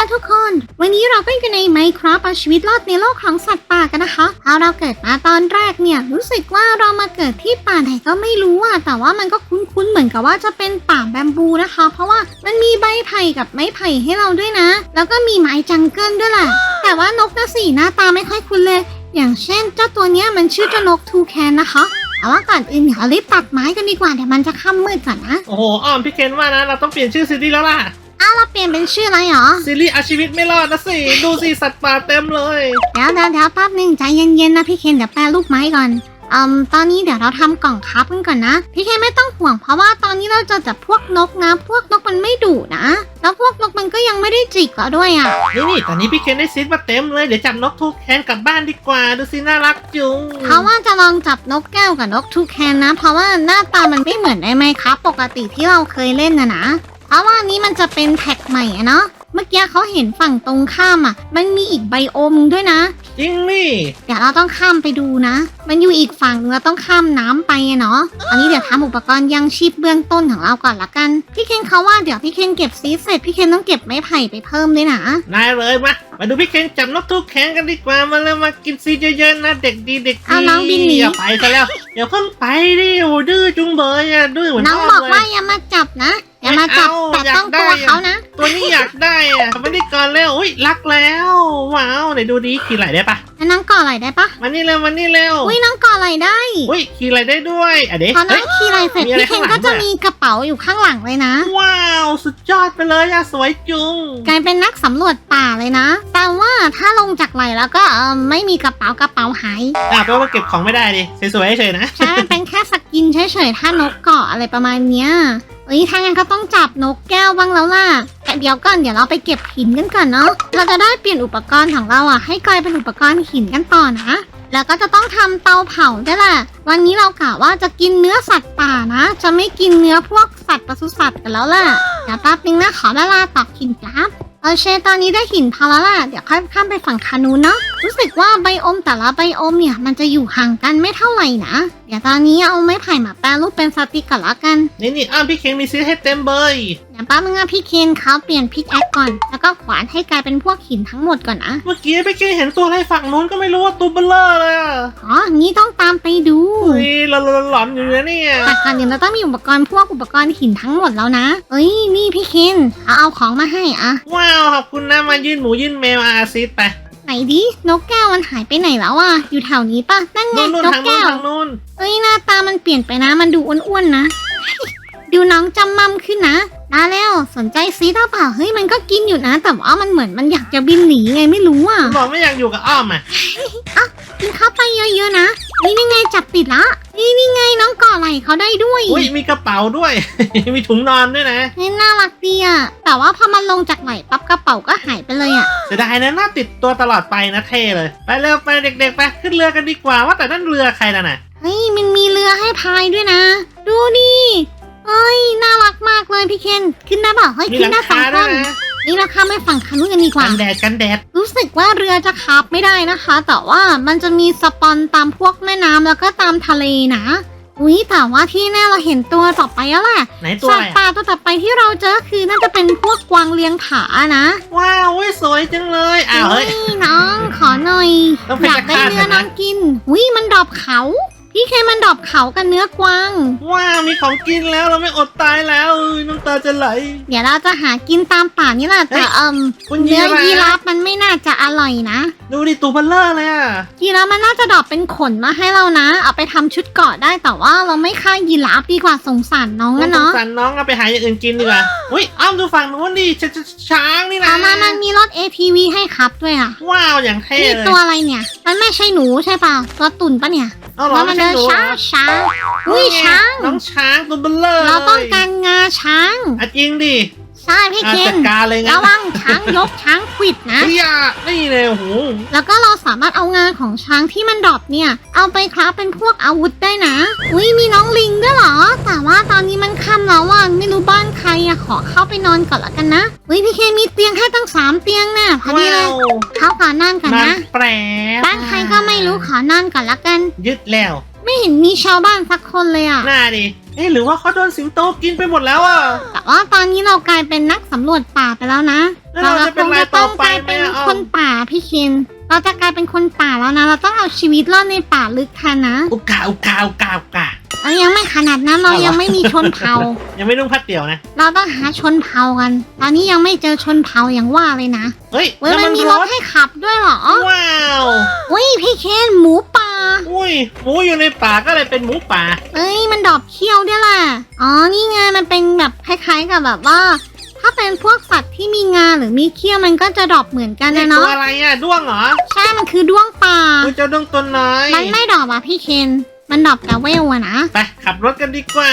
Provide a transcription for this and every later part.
นะทุกคน วันนี้เราก็อยู่ในไมครับเอาชีวิตรอดในโลกของสัตว์ป่ากันนะคะเอาเราเกิดมาตอนแรกเนี่ยรู้สึกว่าเรามาเกิดที่ป่าไหนก็ไม่รู้อะแต่ว่ามันก็คุ้นๆเหมือนกับว่าจะเป็นป่าแบมบูนะคะ เพราะว่ามันมีใบไผ่กับไม้ไผ่ให้เราด้วยนะ แล้วก็มีไม้จังเกิลด้วยแหละแต่ว่านกนะสิหน้าตาไม่ค่อยคุ้นเลย อย่างเช่น เจ้าตัวเนี้ยมันชื่อเจ้านกทูแคนนะคะเอาว่าก่อนอื่นเดี๋ยวรีบตัดไม้กันดีกว่าเดี๋ยวมันจะค่ำมืดก่อนนะ โอ้โหอ้อมพี่เคนว่านะ เราต้องเปลี่ยนชื่อซีรีส์แล้วล่ะ อ้าวเราเปลี่ยนเป็นชื่ออะไรหรอ ซีรีส์เอาชีวิตไม่รอดนะสิ ดูสิสัตว์ป่าเต็มเลย เดี๋ยวเดี๋ยวเดี๋ยวแป๊บหนึ่งใจเย็นๆนะพี่เคนเดี๋ยวแปลรูปไม้ก่อนอืมตอนนี้เดี๋ยวเราทำกล่องคับกันก่อนนะ พี่เคนไม่ต้องห่วงเพราะว่าตอนนี้เราเจอแต่พวกนกนะ พวกนกมันไม่ดุนะ แล้วพวกนกมันก็ยังไม่ได้จิกเราด้วยอะ นี่นี่ตอนนี้พี่เคนได้ซีดมาเต็มเลย เดี๋ยวจับนกทูกแคนกลับบ้านดีกว่า ดูสิน่ารักจุงเขาว่าจะลองจับนกแก้วกับนกทูแคนนะ เพราะว่าหน้าตามันไม่เหมือนได้ไหมครับปกติที่เราเคยเล่นนะนะ เพราะว่านี้มันจะเป็นแท็กใหม่อะเนาะ เมื่อกี้เขาเห็นฝั่งตรงข้ามอะมันมีอีกไบโอมด้วยนะ จริงนี่ เดี๋ยวเราต้องข้ามไปดูนะ มันอยู่อีกฝั่งนึงเราต้องข้ามน้ำไปอะเนาะ อันนี้เดี๋ยวทำอุปกรณ์ยังชีพเบื้องต้นของเราก่อนละกัน พี่เคนเขาว่าเดี๋ยวพี่เคนเก็บซีดเสร็จพี่เคนต้องเก็บไม้ไผ่ไปเพิ่มด้วยนะนายเลยมา มาดูพี่เคนจับนกทูกแคนกันดีกว่า มาแล้วมากินซีดเยอะๆนะเด็กดีเด็กดีเอาน้องบินหนี อย่าไปซะแล้วเดี๋ยวเพิ่งไปดิโอ้ดื้อจุงเบยอะดื้อเหมือนน้องพ่บอกเลยว่าอย่ามาจับนะ อย่ามาจับไม่แต่เอาต้องอยากได้ตัวเขานะ ตัวนี้อยากได้อะไม่ได้ก่อนแล้วอุ้ยรักแล้วว้าวไหนดูดิขี่ไหลได้ปะแล้วน้องก่ออะไรได้ปะมานี่เร็วมานี่เร็วอุ้ยน้องก่ออะไรได้อุ้ยขี่ไหลได้ด้วยอะเด็กพอน้องขี่อะไรเสร็จมีอะไรพี่เคนข้างหลังก็จะด้วยมีกระเป๋าอยู่ข้างหลังเลยนะ ว้าวสุดยอดไปเลยอะสวยจุงกลายเป็นนักสำรวจป่าเลยนะ แต่ว่าถ้าลงจากไหลแล้วก็เออไม่มีกระเป๋ากระเป๋าหาย อะแปลว่าเก็บของไม่ได้ดิสวยๆเฉยๆนะ ใช่มันเป็นแค่สกินเฉยๆ ถ้านกเกาะอะไรประมาณเนี้ย เอ้ยถ้างั้นก็ต้องจับนกแก้วบ้างแล้วล่ะแต่เดี๋ยวก่อนเดี๋ยวเราไปเก็บหินกันก่อนเนาะ เราจะได้เปลี่ยนอุปกรณ์ของเราอะ ให้กลายเป็นอุปกรณ์หินกันต่อนะ แล้วก็จะต้องทำเตาเผาด้วยแหละ วันนี้เรากะว่าจะกินเนื้อสัตว์ป่านะ จะไม่กินเนื้อพวกสัตว์ปศุสัตว์กันแล้วล่ะเดี๋ยวแป๊บนึงนะขอเวลาตักหินครับ โอเคตอนนี้ได้หินพาราล่ะเดี๋ยวค่อยข้ามไปฝั่งคานูเนาะรู้สึกว่าใบอมแต่ละใบอมเนี่ย มันจะอยู่ห่างกันไม่เท่าไหร่นะ เดี๋ยวตอนนี้เอาไม้ไผ่มาแปลรูปเป็นสติกก่อนละกัน นี่นี่อ้าวพี่เคนมีซื้อให้เต็มเลย เดี๋ยวแป๊บนึงนะพี่เคนเขาเปลี่ยนพิกแอคก่อน แล้วก็ขวานให้กลายเป็นพวกหินทั้งหมดก่อนนะเมื่อกี้พี่เคนเห็นตัวอะไรฝั่งนู้นก็ไม่รู้ว่าตัวเบลเลอร์เลยอะอ๋องี้ต้องตามไปดูอุ้ยหลอนๆอยู่นะเนี่ยแต่ก่อนเดี๋ยวเราต้องมีอุปกรณ์พวกอุปกรณ์หินทั้งหมดแล้วนะเอ้ยนี่พี่เคนเอาเอาของมาให้อะว้าวขอบคุณนะมายื่นหมูยื่นแมวอาซิดไปไหนดินกแก้วมันหายไปไหนแล้วอะอยู่แถวนี้ปะนั่นไงนู่นนกนู่นทางนู้นแก้วทางนู้นเอ้ยหน้าตามันเปลี่ยนไปนะ มันดูอ้วนๆนะ ดูน้องจำมั่มขึ้นนะ มาแล้วสนใจซีดหรือเปล่าเฮ้ยมันก็กินอยู่นะ แต่ว่ามันเหมือนมันอยากจะบินหนีไงไม่รู้อะบอกไม่อยากอยู่กับอ้อมอะกินเข้าไปเยอะๆนะนี่นี่ไงจับติดละนี่นี่ไงน้องก่อไหลเขาได้ด้วยอุ้ยมีกระเป๋าด้วย มีถุงนอนด้วยนะเฮ้ยน่ารักดีอะแต่ว่าพอมันลงจากไหลปั๊บกระเป๋าก็หายไปเลยอะเสียดายนะน่าติดตัวตลอดไปนะเท่เลย ไปเร็วไปเด็กๆไปขึ้นเรือกันดีกว่าว่าแต่นั่นเรือใครล่ะน่ะเฮ้ยมันมีเรือให้พายด้วยนะ ดูดิ เอ้ยน่ารักมากเลยพี่เคนขึ้นได้เปล่าเฮ้ยมีขึ้หนลัได้สองคาคด้วยนนะนี่เราข้ามไปฝั่งคันนู้นกันดีกว่ากันแดดกันแดด รู้สึกว่าเรือจะขับไม่ได้นะคะ แต่ว่ามันจะมีสปอนตามพวกแม่น้ำแล้วก็ตามทะเลนะอุ้ยแต่ว่าที่แน่เราเห็นตัวต่อไปแล้วแหละไหนตัวสัอะตไรว์อะป่าตัวต่อไปที่เราเจอคือน่าจะเป็นพวกกวางเลียงผานะว้าวอุ้ยสวยจังเลยอ้าวเฮ้ย นี่น้องขอหน่อยต้องไปอยากได้จัดการเนื้อก่อนนะ น้องกินอุ้ยมันดรอบเขา พี่เคมันดรอบเขากันเนื้อกวาง ว้าวมีของกินแล้วเราไม่อดตายแล้วอุ๊ยน้ำตาจะไหล เดี๋ยวเราจะหากินตามป่านี่แหละแต่เฮ้ยเอิมคุณเนื้อยีราฟ ยีราฟมันไม่น่าจะอร่อยนะดูดิตัวเบลเลอร์เลยอะยีราฟมันน่าจะดรอปเป็นขนมาให้เรานะ เอาไปทำชุดเกราะได้แต่ว่าเราไม่ฆ่ายีราฟดีกว่าสงสารน้องสนะงเนาะสารน้องเอาไปหาอย่างอื่นกินดีกว่าอุ้ยอ้อมดูฝั่งนู้นดิชชช้างนี่นะเอามามันมีรถ ATV ให้ครับด้วยอะว้าวอย่างเท่นี่เลยตัวอะไรเนี่ย มันไม่ใช่หนูใช่เปล่าตัวตุ่นปะเนี่ย เอาเหรอแล้วมัไม่นใช่เดินหนูช้าเหรอช้าอุ้ยนี่ไช้าง น้องช้างตัวเบลเลอร์เราต้องลยการงาช้างอะจริงดิใช่พี่อะเคนจัดการเลยงั้ระนวังช้างยกช้างขวิดนะ เฮียนี่เลยโอ้โหแล้วก็เราสามารถเอางาของช้างที่มันดรอปเนี่ย เอาไปคราฟเป็นพวกอาวุธได้นะ อุ้ยมีน้องลิงด้วยเหรอ แต่ว่าตอนนี้มันค่ำแล้วอะไม่รู้บ้านใคร อะขอเข้าไปนอนก่อนละกันนะอุ้ยพี่เคมีเตียงให้ตั้งสามเตียงน่ะพอดีเลยว้าวเข้าขอนอนก่อนนานนะแปรบ้านใครก็ไม่รู้ขอนอนก่อนละกัน ยึดแล้ว ไม่เห็นมีชาวบ้านสักคนเลยอะหน้าดิเอ๊ะหรือว่าเขาโดนสิงโตกินไปหมดแล้วอะแต่ว่าตอนนี้เรากลายเป็นนักสำรวจป่าไปแล้วนะแล้วเราจะเป็นอะไรคงต่อต้องไปกลายไหมเป็นอะอ้อคมนป่าพี่เคน เราจะกลายเป็นคนป่าแล้วนะ เราต้องเอาชีวิตรอดในป่าลึกแทนนะอุกาอุกาอุกาอุกาเอ้ยยังไม่ขนาดนั้นเราเอาเหรอยังไม่มีชนเผ่า ยังไม่นุ่งผ้าเตี่ยวนะ เราต้องหาชนเผ่ากัน ตอนนี้ยังไม่เจอชนเผ่าอย่างว่าเลยนะ เฮ้ยเว้ยแล้วมัมันนมีรรถถให้ขับด้วยเหรอ ว้าวอุ้ยพี่เคนหมูป่า อุ้ยหมูอยู่ในป่าก็เลยเป็นหมูป่า เอ้ยมันดอบเขี้ยวด้วยแหละอ๋อนี่ไงมันเป็นแบบคล้ายๆกับแบบว่า ถ้าเป็นพวกสัตว์ที่มีงาหรือมีเขี้ยวมันก็จะดอบเหมือนกันนี่นะตัเนาะวอะไรอะด้วงเหรอใช่มันคือด้วงป่าอุ้ยเจ้าด้วงตัวน้อยมันไม่ดอบอะพี่เคนมันดอบแต่เวลอะนะไปขับรถกันดีกว่า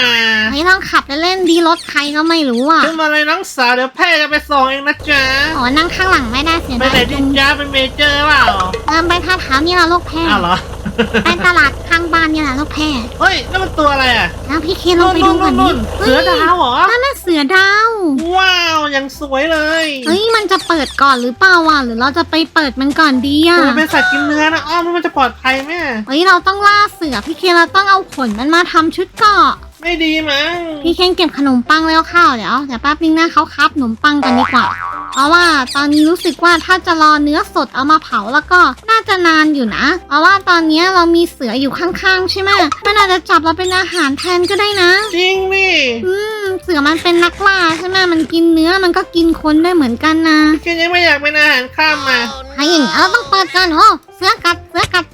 เฮ้ยลองขับเล่นๆดีรถใครก็ไม่รู้อะขึ้นมาเลยน้องสาวเดี๋ยวแพ่จะไปส่งเองนะจ๊ะอ๋อนั่งข้างหลังไม่ได้เสียไปดายไหนดีจุงจ้าเป็นเมเจอร์เปล่าเออไปท่าเท้านี่ละลูกแพร่อ้าวเหรอไปตลาดข้างบ้านนี่แหละลูกแพร่เฮ้ยนั่นมันตัวอะไรอะแล้วพี่เคนลองไปดูก่อนดินู่นๆๆเสือดาวเหรอนั่นน่ะเสือดาว ว้าวยังสวยเลยเฮ้ยมันจะเปิดก่อนหรือเปล่าอะหรือเราจะไปเปิดมันก่อนดีอะตัวเป็นสัตว์กินเนื้อนะอ้อมแล้วมันจะปลอดภัยไหมเฮ้ยเราต้องล่าเสือพี่เคนเราต้องเอาขนมันมาทำชุดเกราะไม่ดีมั้งพี่เคนเก็บขนมปังแล้วข้าวเดี๋ยวเดี๋ยวแป๊บนึงนะเขาคับขนมปังกันดีกว่าเพ ราะว่าตอนนี้รู้สึกว่าถ้าจะรอเนื้อสดเอามาเผาแล้วก็น่าจะนานอยู่นะ เพราะว่าตอนนี้เรามีเสืออยู่ข้างๆ ใช่ไหมมันอาจจะจับเราเป็นอาหารแทนก็ได้นะ จริงนี่อืมเสือมันเป็นนักล่าใช่ไหมมันกินเนื้อมันก็กินคนได้เหมือนกันนะฉันยังไม่อยากเป็นอาหารข้ามมาถ้าอย่างนี้เราต้องเปิดกันโอ้เสือกัดเสือกัด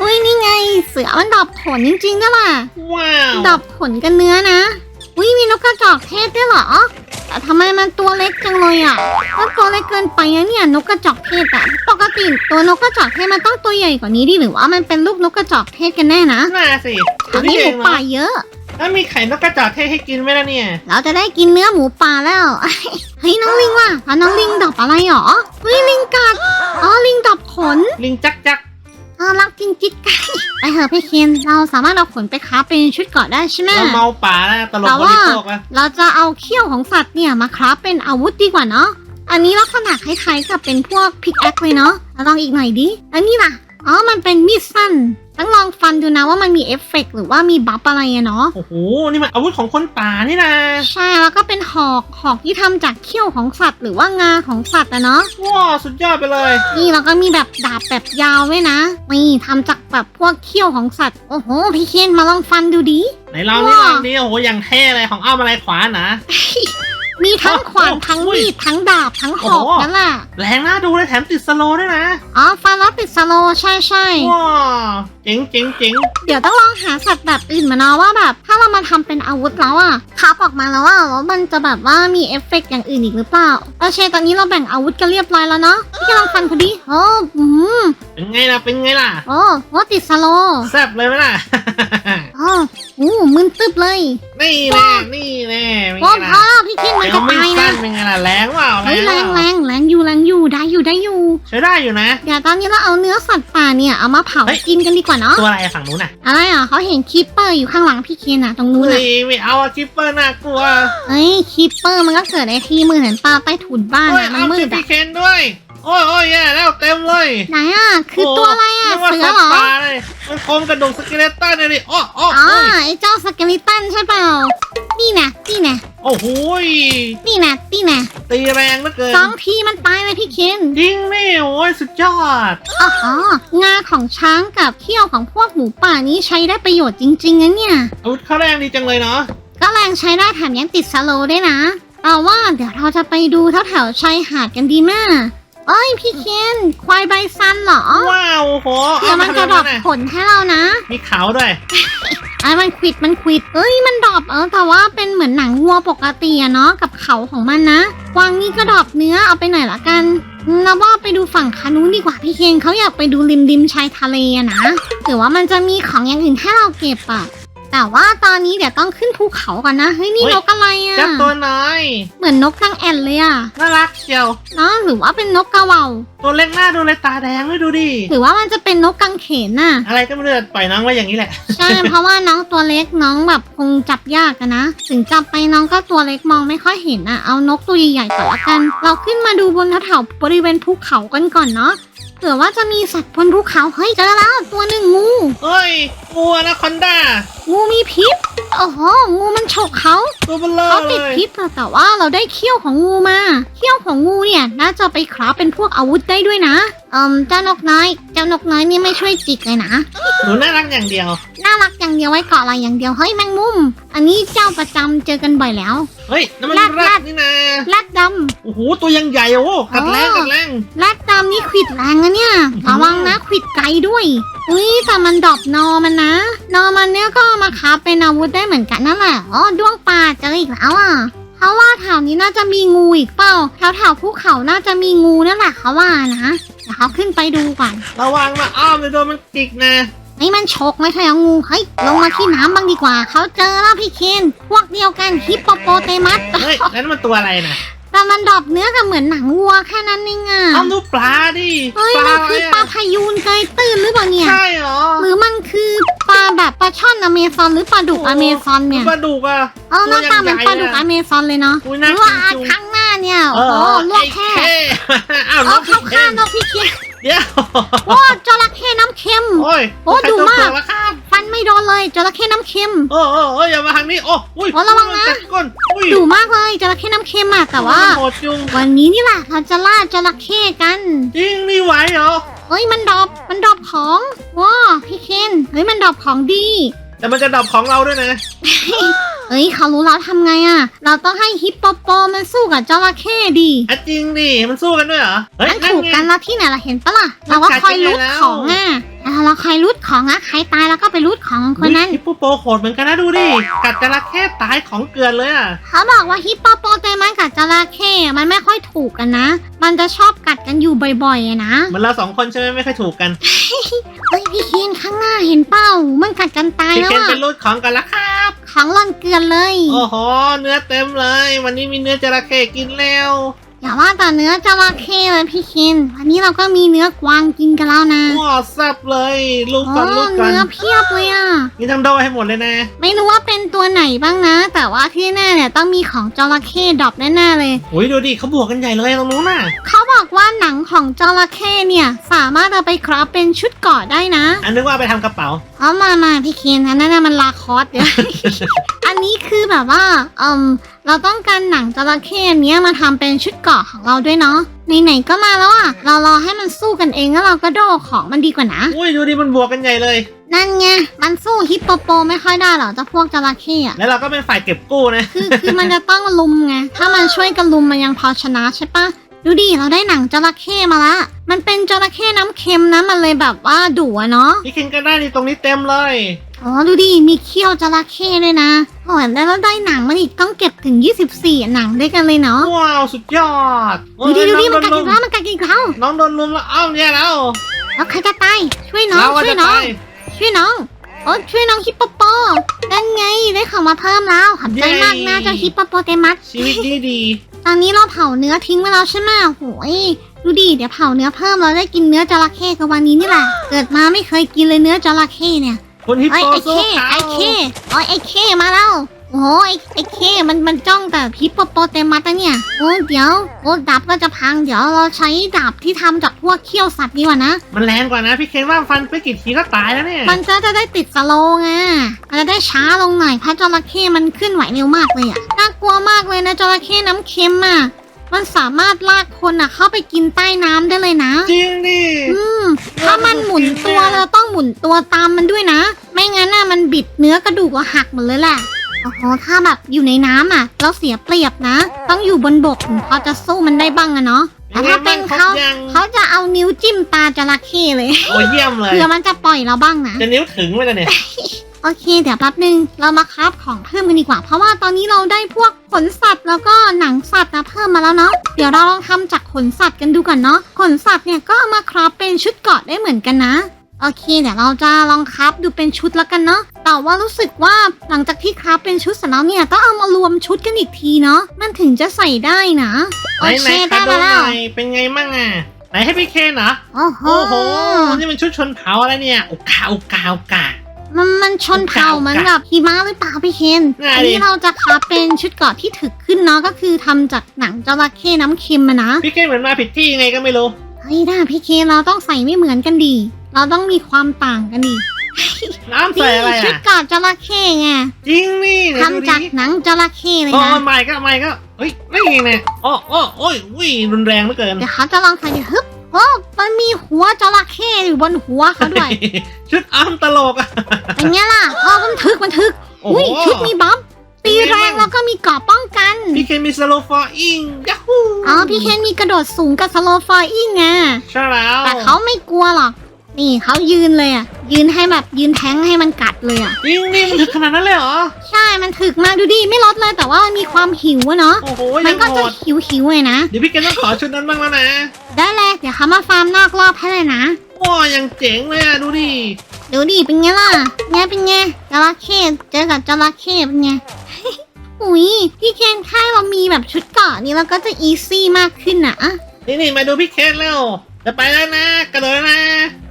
อุ้ยนี่ไง เสือมันดอบขนจริงๆด้วยล่ะว้าวดอบขนกันเนื้อนะ อุ้ยมีนกกระจอกเทศด้วยเหรอแต่ทำไมมันตัวเล็กจังเลยอะก็ตัวเล็กเกินไปนะเนี่ยนกกระจอกเทศอะปกติตัวนกกระจอกเทศมันต้องตัวใหญ่กว่านี้ดิหรือว่ามันเป็นลูกนกกระจอกเทศกันแน่นะน่าสิตอนนี้นี่หเอมูงป่าเนาะเยอะ แล้วมีไข่นกกระจอกเทศให้กินไหมล่ะเนี่ย เราจะได้กินเนื้อหมูป่าแล้วเฮ้ยน้องลิงว่ะแล้วน้องลิงดอบอะไรหรอเฮ้ยลิงกัดอ๋อลิงดอบขน ลิงจักจัก เออรักจริงจิ๊กไก่ไปเถอะพี่เคนเราสามารถเอาขนไปค้าเป็นชุดเกราะได้ใช่ไหมเราเมาป่าแล้วตลกแต่บว่าริโภคแล้วเราจะเอาเขี้ยวของสัตว์เนี่ยมาคราฟเป็นอาวุธดีกว่าเนาะอันนี้ลักษณะคล้ายๆกับเป็นพวกพิกแอคเลยเนาะเราลองอีกหน่อยดิอันนี้ล่ะอ๋อมันเป็นมีดสั้น ต้องลองฟันดูนะว่ามันมีเอฟเฟกต์หรือว่ามีบัฟอะไรอะเนาะ โอ้โห นี่มันอาวุธของคนป่านี่นะใช่แล้วก็เป็นหอกหอกที่ทำจากเขี้ยวของสัตว์ หรือว่างาของสัตว์อะเนาะ ว้าวสุดยอดไปเลย นี่เราก็มีแบบดาบแบบยาวด้วยนะ นี่ทำจากแบบพวกเขี้ยวของสัตว์ โอ้โห พี่เคนมาลองฟันดูดิ ไหนลองนี่ลองนี่โอ้โหอย่างเท่เลยของอ้อมอะไรขวานะ มีทั้งขวานโอ้โหทั้งมีดทั้งดาบทั้งหอกโอ้โหนั่นแหละแรงน่าดูเลยแถมติดสโลว์ด้วยนะ อ๋อฟันแล้วติดสโลว์ใช่ใช่ว้าวเจ๋งเจ๋งเจ๋งเดี๋ยวต้องลองหาสัตว์แบบอื่นมาเนาะว่าแบบ ถ้าเรามาทำเป็นอาวุธแล้วอะคับออกมาแล้วอะแล้วมันจะแบบว่ามีเอฟเฟกต์อย่างอื่นอีกหรือเปล่าโอเคตอนนี้เราแบ่งอาวุธกันเรียบร้อยแล้วเนาะพี่กำลังฟันพอดีโอ้อืมเป็นไงล่ะเป็นไงล่ะโอ้โหติดสโลว์แซ่บเลยไหมล่ะโอ้ โหมึนตึบเลย นี่แน่นี่แน่เป็นโอ้ไงพ่อล่ะพี่คิดมันเดี๋ยจะวไม่ตายสั้นะนเป็นไงล่ะแรงเปล่าเฮ้ยเปแรล่างแรงแรงอยู่แรงอยู่ได้อยู่ได้อยู่ใช้ได้อยู่นะ เดี๋ยวตอนนี้เราเอาเนื้อสัตว์ป่าเนี่ยเอามาเผาเฮ้ยกินกันดีกว่าเนาะตัวอะไรอะฝั่งนู้นน่ะอะไรอะเขาเห็นคีปเปอร์อยู่ข้างหลังพี่เคนอะตรงนู้นเฮ้อะยไม่เอาอะคิปเปอร์น่ากลัวเฮ้ยคีปเปอร์มันก็เกิดในที่มืดเห็นป่าใต้ถุนบ้านเฮ้ยอะมันเอามืชิดพีอะเคนด้วย โอ้ยโอ้ยแย่แล้วเต็มเลยไหนอะ คือตัวอะไรอะนึกว่าเสือสัตเหรว์อป่าเลยมันโครงกระดูกสเกเลตันเลยดิอ้ออ้ออ๋อโอ้ยไอ้เจ้าสเกลิตันใช่เปล่า นี่นะนี่นะโอ้โหยนี่นะนี่นะตีแรงเหลือเกินสองทีมันตายเลยพี่เคนจริงนี่โอ้ยสุดยอดอ๋องาของช้างกับเขี้ยวของพวกหมูป่านี้ใช้ได้ประโยชน์จริงๆนะเนี่ยอาวุธเขาแรงดีจังเลยเนาะก็แรงใช้ได้แถมยังติดสโลว์ด้วยนะเอาว่าเดี๋ยวเราจะไปดูแถวๆชายหาดกันดีมาก เอ้ยพี่เคนควายใบซันเหรอว้าวโอ้โหเดี๋ยวมันจะดรอปผลให้เรานะมีเขาด้วยไอ้มันควิดมันควิดเอ้ยมันดรอปเออแต่ว่าเป็นเหมือนหนังวัวปกติอะเนาะกับเขาของมันนะกวางนี่ก็ดรอปเนื้อเอาไปหน่อยละกันอืมเราว่าไปดูฝั่งคานู้นดีกว่าพี่เคนเขาอยากไปดูริมริมชายทะเลอะนะหรือว่ามันจะมีของอย่างอื่นให้เราเก็บอะ แต่ว่าตอนนี้เดี๋ยวต้องขึ้นภูเขาก่อนนะ เฮ้ยนี่เฮ้ย นกอะไรอะเจ้าตัวน้อย เหมือนนกกังแอนเลยอะน่ารักเชียว เนาะหรือว่าเป็นนกกระเหว่าตัวเล็กหน้าดูเลยตาแดงด้วยดูดิ หรือว่ามันจะเป็นนกกังเขนน่ะ อะไรก็ไม่รู้ปล่อยน้องไว้อย่างนี้แหละ ใช่ เพราะว่าน้องตัวเล็กน้องแบบคงจับยากอะนะ ถึงจับไปน้องก็ตัวเล็กมองไม่ค่อยเห็นอะเอานกตัวใหญ่ๆก่อนละกัน เราขึ้นมาดูบนแถวๆบริเวณภูเขากันก่อนเนาะ เผื่อว่าจะมีสัตว์บนภูเขาเฮ้ยเจอแล้วตัวหนึ่งงูเฮ้ยงูอนาคอนด้างูมีพิษโอ้โหงูมันฉกเขาตัวเบลอเขาเลติดยพิษแต่แต่ว่าเราได้เขี้ยวของงูมา เขี้ยวของงูเนี่ยน่าจะไปคราฟเป็นพวกอาวุธได้ด้วยนะ เอืมเจ้านกน้อย เจ้านกน้อยนี่ไม่ช่วยจิกเลยนะ หนูน่ารักอย่างเดียว น่ารักอย่างเดียวไว้เกาะอะไรอย่างเดียว เฮ้ยแมงมุม อันนี้เจ้าประจำเจอกันบ่อยแล้ว เฮ้ยน้ำมันแรดแรแรดดนี่นะแรดด โอ้โหตัวยังใหญ่โอ้กัดแรงอ๋อกัดแรงำแรดดำนี่ขวิดแรงนะเนี่ยอื้อหือ ระวังนะขวิดไกลด้วย อุ้ยแต่มันดรอบนอมันนะ นอมันเนี่ยก็เอามาคราฟเป็นอาวุธได้เหมือนกันนั่นแหละอ๋อด้วงป่าเจออีกแล้วอะเขาว่าแถวนี้น่าจะมีงูอีกเปล่าแถวแถวๆภูเขาน่าจะมีงูนั่นแหละเขาว่านะ เดี๋ยวเขาขึ้นไปดูก่อนระวังนะอ้อมเลยโดนมันจิกนะไอ้มันฉกไม่ใช่เอางูเฮ้ยลงมาที่น้ำบ้างดีกว่า เขาเจอแล้วพี่เคนพวกเดียวกันฮิปโปโปเตมัสเฮ้ยแล้วนั่นมันตัวอะไรนะแต่มันดรอบเนื้อกับเหมือนหนังวัวแค่นั้นเองอะอ้อมดูปลาดิเฮ้ยปมัลานอะไรคือปลาอะพายูนเกยตื้นหรือเปล่าเนี่ย ใช่เหรอ หรือมันคือปลาแบบปลาช่อนอเมซอนหรือปลาดุกอเมซอนเนี่ยปลาดุกอะเออหน้าตาเหมือนปลาดุกตัวอใหญ่อะเมซอนเลยเนาะอุ๊ยหน่ารือว่ากินจุงข้างหน้า เนี่ยเอโอ้โหอลวกไอ้แค่อ้าวเอาน้องเข้าพี่ข้างเคนนกพี่เคนเดี๋ยวโอ้จระเข้น้ำเค็ม โอ้ยโอ้ดุมากใครตัวเผือแล้วครับฟันไม่โดนเลยจระเข้น้ำเค็ม โอ้โอ้โอ้ยอย่ามาทางนี้โอ้อุ้ยโอ้ระวังนะกัดก้นอุ้ยดุมากเลยจระเข้น้ำเค็มอะแต่ว่า โหดจุงวันนี้นี่แหละเราจะล่าจระเข้กันจริงนี่ไหวเหรอเฮ้ยมันดรอบมันดรอบของว้าพี่เคนเฮ้ยมันดรอบของดี แต่มันจะดับของเราด้วยนะเฮ้ยเขารู้แล้วทำไงอะเราต้องให้ฮิปโปโปมันสู้กับจระเข้ดีอะจริงดิ มันสู้กันด้วยเหรอ เฮ้ยนั่นนั่นถูกไง กันแล้วที่ไหนล่ะเห็นปะล่ะ เราว่าคอยรูดของอะ อะเราคอยรูดของอะใครตายแล้วก็ไปรูดของคนนั้น ฮิปโปโปโหดเหมือนกันนะดูดิ กัดจระเข้ตายของเกลือนเลยอะ เขาบอกว่าฮิปโปโปเตมันกับจระเข้มันไม่ค่อยถูกกันนะ มันจะชอบกัดกันอยู่บ่อยๆอะนะเหมือนเราสองคนใช่ไหมไม่ค่อยถูกกันเฮ้ยพี่เคนข้างหน้าเห็นเป้า มันกัดกันตายพี่แล้วเคนอะเป็นรูดของกันแล้วครับ ของหล่อนเกลือนเลย โอ้โห เนื้อเต็มเลย วันนี้มีเนื้อจระเข้กินแล้ว อย่าว่าแต่เนื้อจระเข้เลยพี่เคนวันนี้เราก็มีเนื้อกวางกินกันแล้วนะว้าวแซ่บเลย ลูกโอ้ก่อนลูกก่อนเนื้อเพียบเลยอะกินทั้งโดให้หมดเลยนะ ไม่รู้ว่าเป็นตัวไหนบ้างนะ แต่ว่าที่แน่เนี่ยต้องมีของจระเข้ดรอปแน่ๆเลยอุ้ยดูดิเขาบวกกันใหญ่เลยตรงนู้นน่ะเขาบอกว่าหนังของจระเข้เนี่ยสามารถเอาไปคราฟเป็นชุดเกราะได้นะ อันนึกว่าไปทำกระเป๋า เอามามาพี่เคนอันนั้นน่ะมันลาคอสเดี๋ยว อันนี้คือแบบว่าเอมเราต้องการหนังจระเข้อันเนี้ยมาทำเป็นชุดเกราะของเราด้วยเนาะไหนๆก็มาแล้วอะ เรารอให้มันสู้กันเองแล้วเราก็โดของมันดีกว่านะ อุ้ยดูดิมันบวกกันใหญ่เลย นั่นไงมันสู้ฮิปโปโปไม่ค่อยได้หรอกเจ้าพวกจระเข้อะ แล้วเราก็เป็นฝ่ายเก็บกู้นะ คือคือมันจะต้องลุมไง ถ้ามันช่วยกันลุมมันยังพอชนะใช่ปะ ดูดิเราได้หนังจระเข้มาละ มันเป็นจระเข้น้ำเค็มนะมันเลยแบบว่าดุอะเนาะ พี่เคนก็ได้นี่ตรงนี้เต็มเลย อ๋อดูดิมีเขี้ยวจระเข้ด้วยนะโอ้ยแล้วเราได้หนังมันอีกต้องเก็บถึง 24 หนังด้วยกันเลยเนาะ ว้าวสุดยอดดูดิดูดิมันโดกัดลุอีกแล้วมันกัดอีกแล้วน้องโดนลุมแล้วอ้าวเนี่ยแล้วแล้วใครจะตายช่วยน้องเราอะช่วยจะน้อง ตายช่วยน้องโอ้ช่วยน้องฮิปโปโปนั่นไงได้ของมาเพิ่มแล้วขอบใจมากนะเจ้าฮิปโปโปเตมัสชีวิตดีดี ตอนนี้เราเผาเนื้อทิ้งไว้แล้วใช่ไหมโหยดูดิ เดี๋ยวเผาเนื้อเพิ่มเราได้กินเนื้อจระเข้กับวันนี้นี่แหละ เกิดมาไม่เคยกินเลยเนื้อจระเข้เนี่ยคุณฮิปไอ้โปไอ้สู้เข้เขาไอ้เข้โอ้ยไอ้เข้มาแล้ว โอ้โหไอ้ไอ้เข้มันมันจ้องแต่ฮิปโปโปเตมัสอะเนี่ย โอ้เดี๋ยว โอ้ดาบก็จะพัง เดี๋ยวเราใช้ดาบที่ทำจากพวกเขี้ยวสัตว์ดีกว่านะ มันแรงกว่านะพี่เคนว่าฟันไปกี่ทีก็ตายแล้วเนี่ย มันจะจะได้ติดสโลว์ไงมันจะได้ช้าลงหน่อยเพราะจระเข้มันเคลื่อนไหวเร็วมากเลยอะน่ากลัวมากเลยนะจระเข้น้ำเค็มอะมันสามารถลากคนอะเข้าไปกินใต้น้ำได้เลยนะ จริงดิ อืม ถ้ามันหมุนตัวเราต้องหมุนตัวตามมันด้วยนะ ไม่งั้นน่ะมันบิดเนื้อกระดูกก็หักหมดเลยแหละ โอ้โหถ้าแบบอยู่ในน้ำอะ เราเสียเปรียบนะ ต้องอยู่บนบกถึงพอจะสู้มันได้บ้างอะเนาะแต่ถ้าเป็นเขายัง เขาจะเอานิ้วจิ้มตาจระเข้เลยโอ้ยเยี่ยมเลยเพื่อมันจะปล่อยเราบ้างนะ จะนิ้วถึงไหมล่ะเนี่ย โอเค เดี๋ยวแป๊บนึง เรามาคราฟของเพิ่มกันดีกว่า เพราะว่าตอนนี้เราได้พวกขนสัตว์แล้วก็หนังสัตว์นะเพิ่มมาแล้วเนาะ เดี๋ยวเราลองทำจากขนสัตว์กันดูก่อนเนาะ ขนสัตว์เนี่ยก็เอามาคราฟเป็นชุดเกราะได้เหมือนกันนะ โอเค เดี๋ยวเราจะลองคราฟดูเป็นชุดแล้วกันเนาะ แต่ว่ารู้สึกว่าหลังจากที่คราฟเป็นชุดเสร็จแล้วเนี่ยต้องเอามารวมชุดกันอีกทีเนาะมันถึงจะใส่ได้นะไหโอนเคไหนได้คะดูมาหแล้น่วอยเป็นไงมั่งอะไหนให้พี่เคนเหรอโอ้โหโอ้โหนี่มันชุดชนเผาอะไรเนี่ยอุกาอุกาอุกามันมันชนเผ่าเหมือนกับหิมะหรือเปล่าพี่เคนน่าดิอันนี้เราจะคราฟเป็นชุดเกราะที่ถึกขึ้นเนาะก็คือทำจากหนังจระเข้น้ำเค็มอะนะพี่เคนเหมือนมาผิดที่ยังไงก็ไม่รู้เฮ้ยนะพี่เคนเราต้องใส่ไม่เหมือนกันดี เราต้องมีความต่างกันดี น้ำใส่อะไรชุดอะ เกาะจระเข้ไงจริงนี่เดี๋ยวดูทำจากดิหนังจระเข้เลยโอ้นะไม่ก็ไม่ก็เฮ้ยนี่ไงโอ้โอ้โอ้ยวิ่งรุนแรงเหลือเกิน เดี๋ยวเขาจะลองใส่ดูฮึบโอ้มันมีหัวจระเข้อยู่บนหัวเขาด้วย ชุดอ้ำตลกอะ เป็นไงล่ะอ๋อมันทึกมันทึก โอ้โห อุ้ยชุดมีบ๊อบตีแรงแล้วก็มีเกราะป้องกัน พี่เคนมีสโลฟอร์อิงยัฮูอ๋อพี่เคนมีกระโดดสูงกับสโลว์ฟอยอิงไงใช่แล้วแต่เขาไม่กลัวหรอก นี่เขายืนเลยอะ ยืนให้แบบยืนแทงให้มันกัดเลยอะจริงนี่มันถึงขนาดนั้นเลยเหรอ ใช่มันถึกมากดูดิไม่ลดเลยแต่ว่ามันมีความหิวอะเนาะโอ้โหมัยันงก็โหจะดหิวหิวๆเลยนะ เดี๋ยวพี่เคนต้องขอชุดนั้นบ้างแล้วนะได้เลยเดี๋ยวเขามาฟาร์มนอกรอบให้เลยนะว้ายังเจ๋งเลยอะดูดิ ดูดิเป็นไงล่ะไงเป็นไงจระเข้เจอกับจระเข้เป็นไง อุ้ยพี่เคนแค่เรามีแบบชุดเกราะนี้เราก็จะอีซี่มากขึ้นนะอะนี่นี่มาดูพี่เคนแล้วจะไปแล้วนะ กระโดดแล้วนะ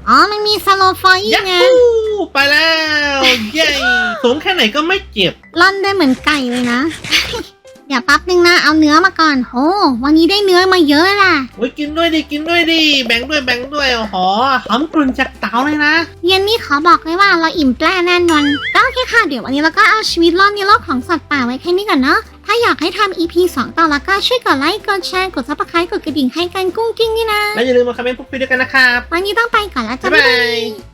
อ๋อ มันมีสโลฟอยอิยังไงฮูไปแล้ว เย้ สูงแค่ไหนก็ไม่เจ็บ ล่อนได้เหมือนไก่เลยนะเดี๋ยวแป๊บนึงนะ เอาเนื้อมาก่อนโอ้วันนี้ได้เนื้อมาเยอะล่ะ โอ้ยกินด้วยดิกินด้วยดิแบ่งด้วยแบ่งด้วยโอ้โหหอมกลุ่นจากเตาเลยนะเย็นนี้ขอบอกเลยว่าเราอิ่มแปร่แน่นอนก็โอเคค่ะ เดี๋ยววันนี้เราก็เอาชีวิตรอดในโลกของสัตว์ป่าไว้แค่นี้ก่อนเนาะถ้าอยากให้ทำ EP 2 ต่อแล้วก็ช่วยกดไลค์กดแชร์กดซับสไครต์กดกระดิ่งให้กันกุ้งกิ้งด้วยนะ แล้วอย่าลืมมาคอมเมนต์พูดคุยด้วยกันนะครับวันนี้ต้องไปก่อนแล้วจ้ะบ๊ายบายบ๊ายบาย